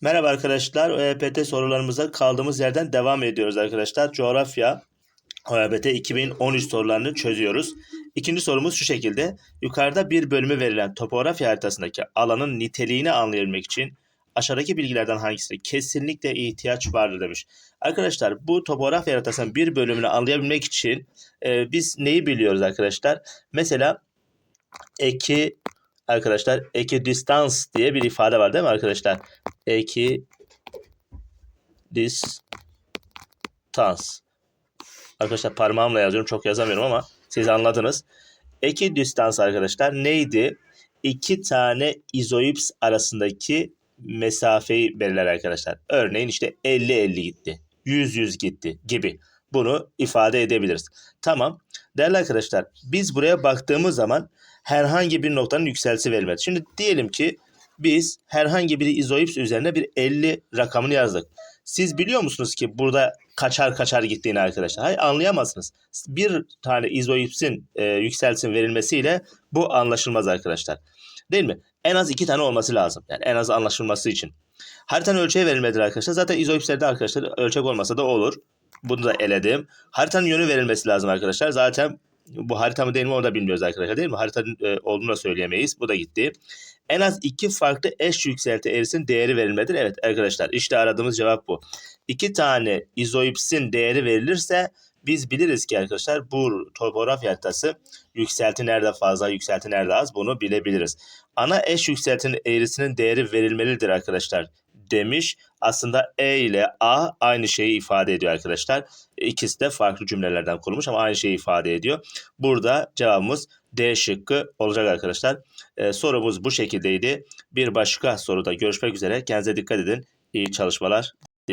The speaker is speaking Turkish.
Merhaba arkadaşlar. ÖEPT sorularımıza kaldığımız yerden devam ediyoruz arkadaşlar. Coğrafya ÖEPT 2013 sorularını çözüyoruz. İkinci sorumuz şu şekilde. Yukarıda bir bölümü verilen topografya haritasındaki alanın niteliğini anlayabilmek için aşağıdaki bilgilerden hangisine kesinlikle ihtiyaç vardır demiş. Arkadaşlar bu topografya haritasının bir bölümünü anlayabilmek için e, biz neyi biliyoruz arkadaşlar? Mesela eki arkadaşlar eki distans diye bir ifade var değil mi arkadaşlar? Eki distans. Arkadaşlar parmağımla yazıyorum çok yazamıyorum ama siz anladınız. Eki distans arkadaşlar neydi? İki tane izoips arasındaki mesafeyi belirler arkadaşlar. Örneğin işte 50-50 gitti. 100-100 gitti gibi. Bunu ifade edebiliriz. Tamam. Değerli arkadaşlar biz buraya baktığımız zaman herhangi bir noktanın yükseltisi verilmedi. Şimdi diyelim ki biz herhangi bir izoips üzerine bir 50 rakamını yazdık. Siz biliyor musunuz ki burada kaçar kaçar gittiğini arkadaşlar? Hayır anlayamazsınız. Bir tane izoipsin e, yükseltisinin verilmesiyle bu anlaşılmaz arkadaşlar. Değil mi? En az iki tane olması lazım. Yani en az anlaşılması için. Haritanın ölçeği verilmediği arkadaşlar. Zaten izoipslerde arkadaşlar ölçek olmasa da olur. Bunu da eledim. Haritanın yönü verilmesi lazım arkadaşlar. Zaten bu harita mı değil mi onu da bilmiyoruz arkadaşlar değil mi? Haritanın e, olduğunu da söyleyemeyiz. Bu da gitti. En az iki farklı eş yükselti eğrisinin değeri verilmelidir. Evet arkadaşlar işte aradığımız cevap bu. İki tane izoipsin değeri verilirse biz biliriz ki arkadaşlar bu topografya haritası yükselti nerede fazla yükselti nerede az bunu bilebiliriz. Ana eş yükseltinin eğrisinin değeri verilmelidir arkadaşlar demiş. Aslında E ile A aynı şeyi ifade ediyor arkadaşlar. İkisi de farklı cümlelerden kurulmuş ama aynı şeyi ifade ediyor. Burada cevabımız D şıkkı olacak arkadaşlar. Ee, sorumuz bu şekildeydi. Bir başka soruda görüşmek üzere. Kendinize dikkat edin. İyi çalışmalar.